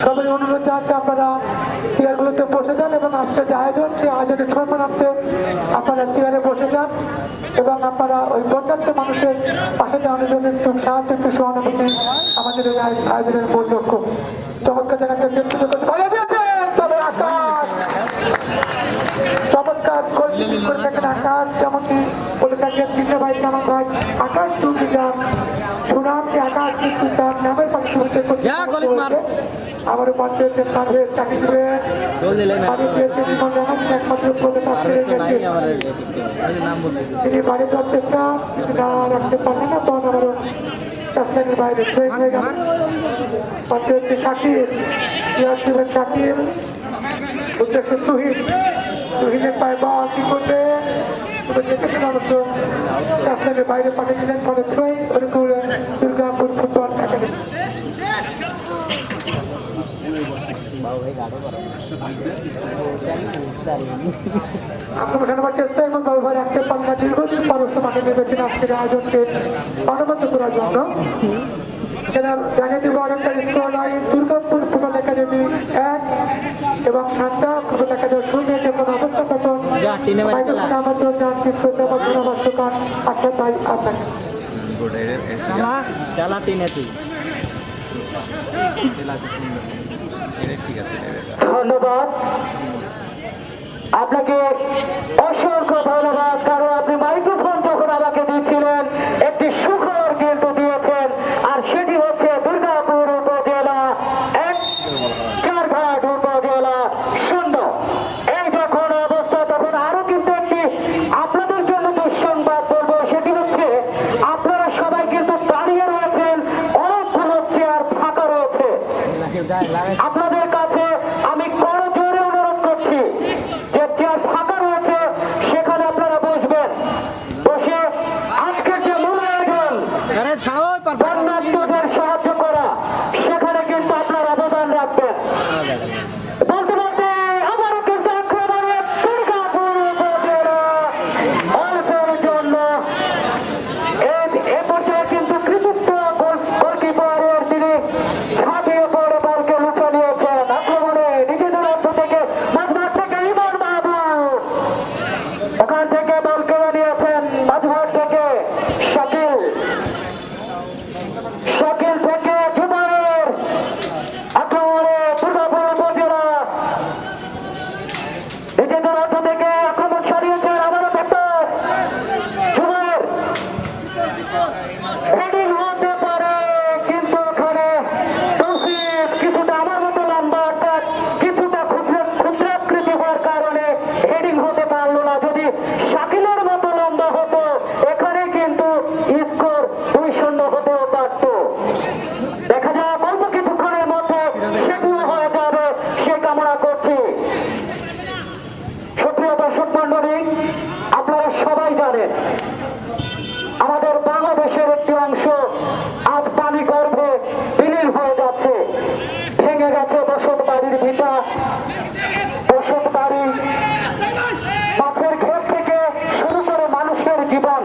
সবাই অনুরোধ জানাচ্ছি আপনারা চেয়ারগুলোতে বসে যান এবং আজকে যে আয়োজন সেই আয়োজনের সম্মানার্থে আপনারা চেয়ারে বসে যান এবং আপনারা ওই বন্যার্থ মানুষের পাশে দাঁড়ানোর জন্য একটু সাহায্য একটু সহানুভূতি আমাদের এই আয়- আয়োজনের মূল লক্ষ্য। চমৎকার জায়গাতে তবে আকাশ! চমৎকার করে থাকেন আকাশ যেমনটি বলে থাকেন চিহ্ন ভাই জামান ভাই আকাশ চৌধুরী যান সুনাম সে আকাশ কিন্তু তার নামের পাশে শুভেচ্ছা করতে যা, গলিত মার। আমারও মন পেয়েছেন পারভেজ তাকে দিবেন গোল দিলে না। পানি পেয়েছেন ইমন জামান একমাত্র পাশ পেয়ে গেছে। তিনি বাড়ি যাওয়ার চেষ্টা না রাখতে পারলেন না তখন আবারও রাস্তার বাইরে ছয় হয়ে গেল পাশে হচ্ছে শাকিল ইয়ার শিবের শাকিল উদ্দেশ্য তুহিন। তুহিনের পায়ে বল কি করবে? বাইরে পাঠিয়েছিলেন ফলে ছয় দুর্গাপুর ফুটবল একাডেমি। আক্রমণ চেষ্টা এবং ব্যবহার রাখতে পারেন না দীর্ঘদিন পরশ মাঠে নেমেছেন আজকের আয়োজনকে অনুমতি করার জন্য এরা জানিয়ে দেবো অনেকটা score line Durgapur football academy এক এবং সাতটা ফুটবল একাডেমি শূন্য যে কোনো অবস্থা পতন যা, টিনে মেরে চালা। আমন্ত্রণ জানছি শ্রদ্ধা বন্ধু নমস্কার আশা ভাই আপনাকে চালা চালা টিনে তুই ধন্যবাদ। আপনাকে জীবন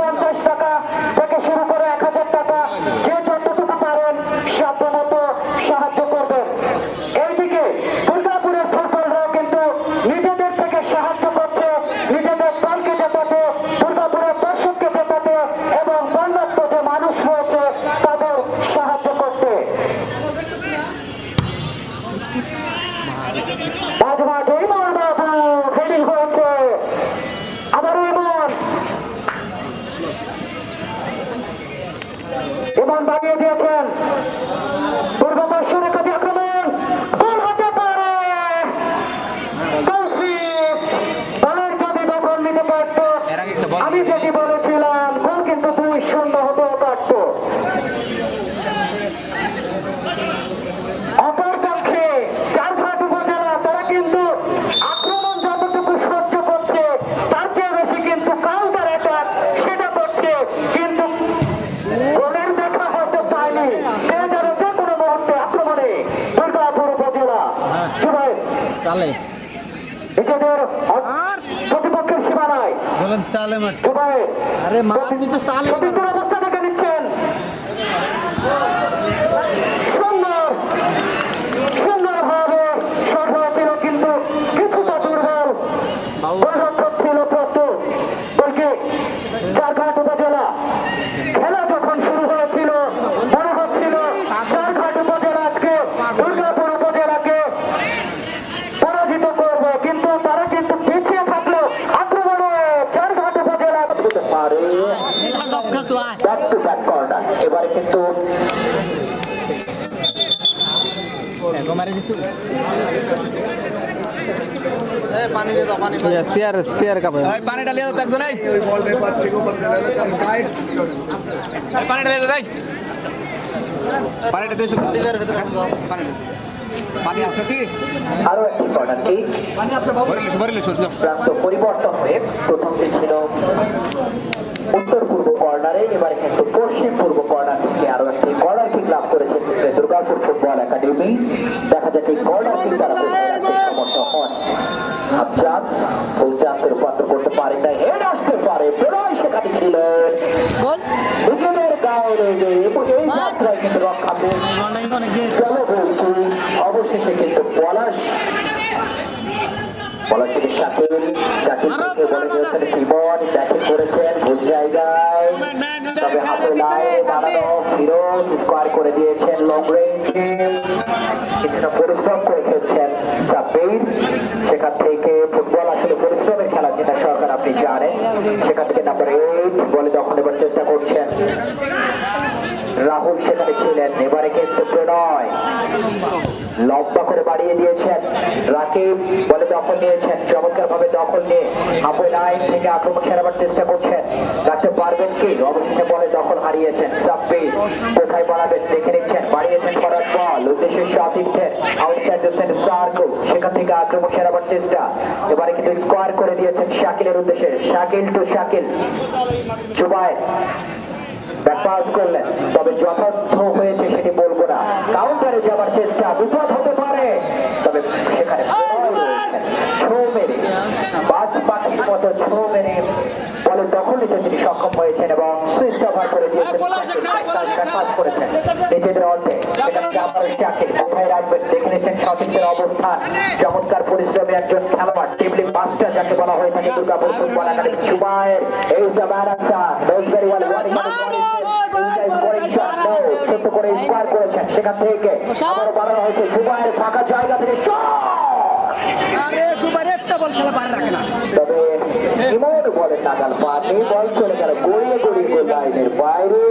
পঞ্চাশ টাকা ইমন বাড়িয়ে দিয়েছেন। পূর্বপশ্চিমে কাজে আক্রমণ গোল হতে পারে তৌসিফ দলের যদি দখল নিতে পারত আমি যেটি বলেছিলাম গোল কিন্তু দুই শূন্য হতেও পারত অপরপক্ষে চারঘাট উপজেলা তারা কিন্তু আক্রমণ যতটুকু সহ্য করছে তার চেয়ে বেশি কিন্তু কাউন্টার অ্যাটাক সেটা করছে কিন্তু গোলের দেখা হতে পায়নি পেয়ে যাবে যে কোনো মুহূর্তে আক্রমণে দুর্গাপুর উপজেলা জুবাইর চালে। আর? প্রতিপক্ষের সীমানায় বলেন চালে মাঠ আরে মাঠ আপনি তো চালে সতীর্থের অবস্থা দেখে নিচ্ছেন সুন্দর সুন্দর ভাবে শট হয়েছিল কিন্তু কিছুটা দুর্বল গোলরক্ষক ছিল প্রস্তুত বলকে চারঘাট উপজেলা খেলা যখন শুরু হয়েছিল মনে হচ্ছিল চারঘাট উপজেলা আজকে দুর্গাপুর উপজেলাকে পরাজিত করবে কিন্তু তারা কিন্তু পিছিয়ে থাকলেও আক্রমণে চারঘাট উপজেলা হতে পারে ব্যাক টু ব্যাক কর্নার এবারে কিন্তু মারে দিছু চেয়ার চেয়ার কাপে ওই পাশে গাইড পানিটা পানি কি? আরও একটি কর্নার কিক পানি আছে বাবু। পরিবর্তন হয়ে প্রথমটি ছিল উত্তর পূর্ব কর্নারে এবারে কিন্তু পশ্চিম পূর্ব কর্নার থেকে আরও একটি কর্নার কিক লাভ করেছে দুর্গাপুর ফুটবল একাডেমি দেখা যাক এই কর্নার কিক তারা সমর্থ হন হাফ ফুল চান্সে রূপান্তর করতে পারে না হেড আসতে পারে প্রণয় সেখানে ছিলেন নিজেদের গায়ে রয়েছে এবং এই যাত্রায় কিন্তু রক্ষা পেয়ে অবশেষে কিন্তু পলাশ পলাশ থেকে শাকিল শাকিল থেকে বলে দিয়েছেন জীবন ব্যাটিং করেছেন ভুল জায়গায়। তবে হাতে লাইনে দাঁড়ানো ফিরোজ স্কোয়ার করে দিয়েছেন লং রেঞ্জে কিছুটা পরিশ্রম করে খেলছেন সাব্বির। সেখান থেকে ফুটবল আসলে পরিশ্রমের খেলা যেটা সরকার আপনি জানেন। সেখান থেকে নাম্বার এইট বলে দখল নেবার চেষ্টা করছেন। রাহুল সেখানে ছিলেন এবারে কিন্তু প্রণয়। লম্বা করে বাড়িয়ে দিয়েছেন। রাকিব বলে দখল নিয়েছেন। চমৎকার ভাবে দখল নিয়ে হাফওয়ে লাইন থেকে আক্রমণ সেরাবার চেষ্টা করছেন। রাখতে পারবেন কি? অবশেষে বলে দখল হারিয়েছেন সাব্বির। কোথায় বাড়াবেন দেখে নিচ্ছেন, বাড়িয়েছেন ফরাদ বল। উদ্দেশ্যে সতীর্থের আউটসাইড দ্য সেন্টার সার্কেল সেখান থেকে আক্রমণ সেরাবার চেষ্টা। এবারে কিন্তু স্কোয়ার করে দিয়েছেন শাকিলের উদ্দেশ্যে। শাকিল টু শাকিল। ব্যাকপাস করলেন। তবে যথার্থ হয়েছে সেটি বলব না। কাউন্টারে যাবার চেষ্টা বিপদ হতে পারে। তবে সেখানে প্রণয় মেরে। বাজ পাখির মতো ছো মেরে। বলে দখল নিতে তিনি সক্ষম হয়েছেন এবং সুইচ ওভার করে দিয়েছেন। ব্যাকপাস করেছেন। নিজেদের যাবার চাকরি কোথায় রাখবেন? দেখে নিচ্ছেন সতীর্থের অবস্থান। চমৎকার পরিশ্রমী একজন খেলোয়াড়। মাস্টার যাকে বলা হয়ে থাকে দুর্গাপুর ফুটবল একাডেমি জুবায়ের এই the man Ansar very well ছোট্ট করে স্কোয়ার করেছেন সেখান থেকে। আবারও বাড়ানো হয়েছে জুবায়ের ফাঁকা জায়গা থেকে shot! আরে দুবার একটা বল ছেলে পারে রাখে না। তবে ইমন বলেন নাগাল পানি বল চলে গেল গড়িয়ে গড়িয়ে গোল লাইনের বাইরে।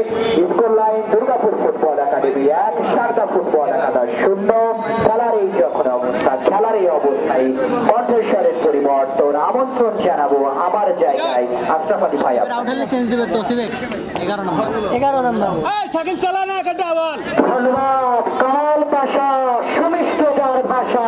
Score line Durgapur football academy এক সারদা ফুটবল একাদশ শূন্য। খেলার এই যখন অবস্থা খেলার এই অবস্থায় কণ্ঠস্বরের পরিবর্তন আমন্ত্রণ জানাব আমার জায়গায়। আশরাফ আলী ভাই আপনার। চেঞ্জ দিবে তো সিবে এগারো নম্বর। এগারো নম্বর। এই সাইকেল চালা না কাটা বল ধন্যবাদ কাল ভাষা ভাষা।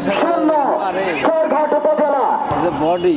শূন্য বডি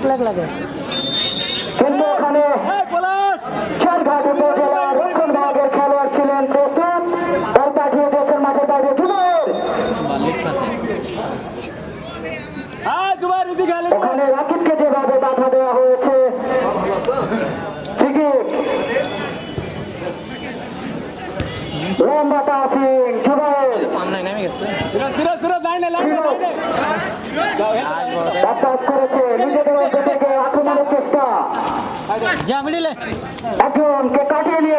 এক লাখ লাগে এখন কে কাটিয়ে নিয়ে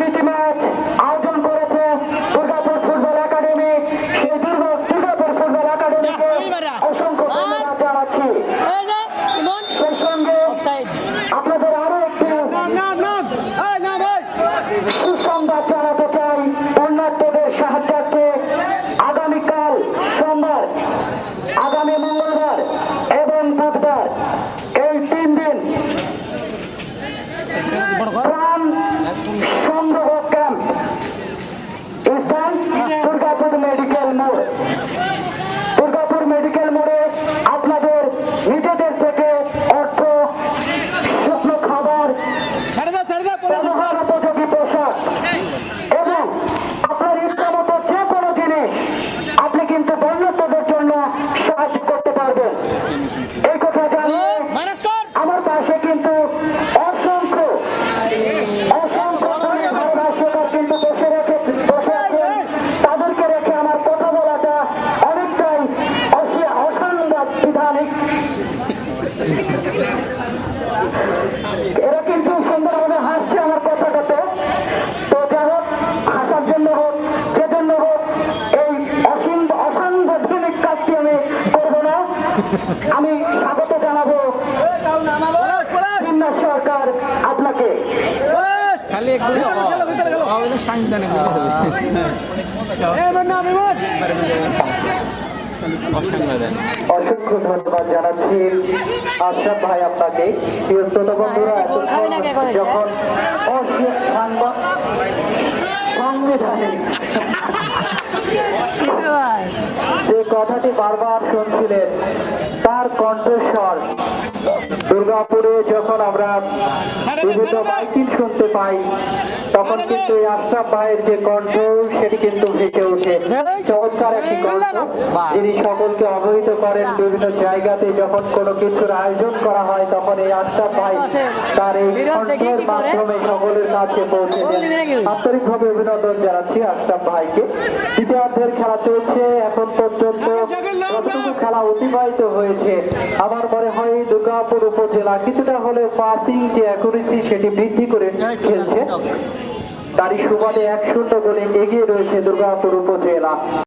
বন্যা বিমত অসংখ্য ধন্যবাদ জানাচ্ছি। আশরাফ ভাই আপনাকে। প্রিয় শ্রোতা বন্ধুরা? যখন সংবিধানে যে কথাটি বারবার শুনছিলেন তার কণ্ঠস্বর দুর্গাপুরে যখন আমরা বিভিন্ন মাইকিং শুনতে পাই তখন কিন্তু এই আশরাফ ভাইয়ের যে কণ্ঠ সেটি কিন্তু ভেসে ওঠে। চমৎকার একটি কণ্ঠ। যিনি সকলকে অবহিত করেন বিভিন্ন জায়গাতে যখন কোনো কিছুর আয়োজন করা হয় তখন এই আশরাফ ভাই তার এই কণ্ঠের মাধ্যমে সকলের কাছে পৌঁছে দেন। আন্তরিকভাবে অভিনন্দন জানাচ্ছি আশরাফ ভাইকে। দ্বিতীয়ার্ধের খেলা চলছে এখন পর্যন্ত যতটুকু খেলা অতিবাহিত হয়েছে আমার মনে হয় দুর্গাপুর উপজেলা কিছুটা হলে পাসিং যে অ্যাকুরেসি সেটি বৃদ্ধি করে খেলছে। তারই সুবাদে এক শূন্য গোলে এগিয়ে রয়েছে দুর্গাপুর উপজেলা।